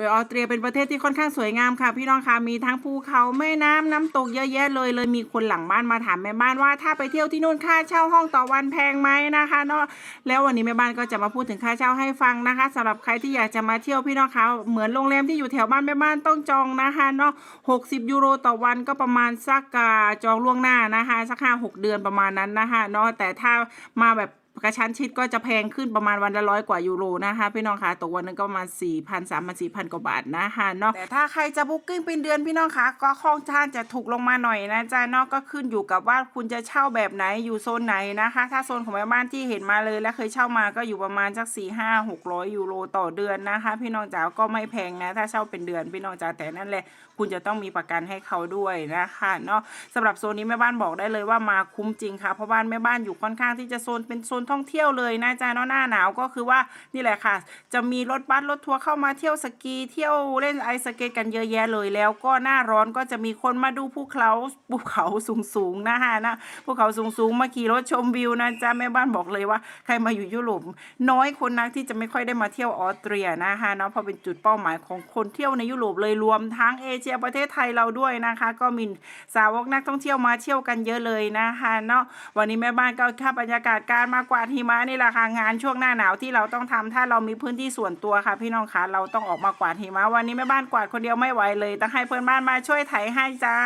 ดยออสเตรียเป็นประเทศที่ค่อนข้างสวยงามค่ะ พี่น้องคะมีทั้งภูเขาแม่น้ำน้ำตกเยอะแยะเลยเลยมีคนหลังบ้านมาถามแม่บ้านว่าถ้าไปเที่ยวที่นู่นค่าเช่าห้องต่อวันแพงไหมนะคะเนาะแล้ววันนี้แม่บ้านก็จะมาพูดถึงค่าเช่าให้ฟังนะคะสำหรับใครที่อยากจะมาเที่ยวพี่น้องคะเหมือนโรงแรมที่อยู่แถวบ้านแม่บ้านต้องจองนะคะเนาะ60ยูโรต่อวันก็ประมาณสักจองล่วงหน้านะคะสักห้าหกเดือนประมาณนั้นนะคะเนาะแต่ถ้ามาแบบ กระชั้นชิดก็จะแพงขึ้นประมาณวันละร้อยกว่ายูโรนะคะพี่น้องคะตกวันหนึงก็ประมาณ4 0 0 0 3 0 0 0 4,000กว่าบาทนะคะเนาะแต่ถ้าใครจะบุ๊กิ้งเป็นเดือนพี่น้องคะก็ค่อนข้างจะถูกลงมาหน่อยนะจ๊ะเนาะก็ขึ้นอยู่กับว่าคุณจะเช่าแบบไหนอยู่โซนไหนนะคะ ถ้าโซนของแม่บ้านที่เห็นมาเลยและเคยเช่ามาก็อยู่ประมาณสัก4 5 600ยูโรต่อเดือนนะคะ พี่น้องจ๋าก็ไม่แพงนะถ้าเช่าเป็นเดือนพี่น้องจ๋าแต่นั่นแหละ คุณจะต้องมีประกันให้เขาด้วยนะคะเนาะสำหรับโซนนี้แม่บ้านบอกได้เลยว่ามาคุ้มจริงค่ะเพราะบ้านแม่บ้านอยู่ค่อนข้างที่จะโซนเป็นโซนท่องเที่ยวเลยนะจ๊ะเนาะหน้าหนาวก็คือว่านี่แหละค่ะ จะมีรถบัสรถทัวร์เข้ามาเที่ยวสกีเที่ยวเล่นไอสเกตกันเยอะแยะเลยแล้วก็หน้าร้อนก็จะมีคนมาดูภูเขาภูเขาสูงๆนะคะนะภูเขาสูงๆมาขี่รถชมวิวนะจ๊ะแม่บ้านบอกเลยว่า ใครมาอยู่ยุโรปน้อยคนนักที่จะไม่ค่อยได้มาเที่ยวออสเตรียนะคะเนาะเพราะเป็นจุดเป้าหมายของคนเที่ยวในยุโรปเลยรวมทั้งเอเชียประเทศไทยเราด้วยนะคะ ก็มีสาวกนักท่องเที่ยวมาเที่ยวกันเยอะเลยนะคะเนาะวันนี้แม่บ้านก็แค่บรรยากาศการมากกว่าดหิมะนี่แหละค่ะงานช่วงหน้าหนาวที่เราต้องทำถ้าเรามีพื้นที่ส่วนตัวค่ะ พี่น้องคะเราต้องออกมากวาดหิมะวันนี้แม่บ้านกวาดคนเดียวไม่ไหวเลยต้องให้เพื่อนบ้านมาช่วยไถให้จ้า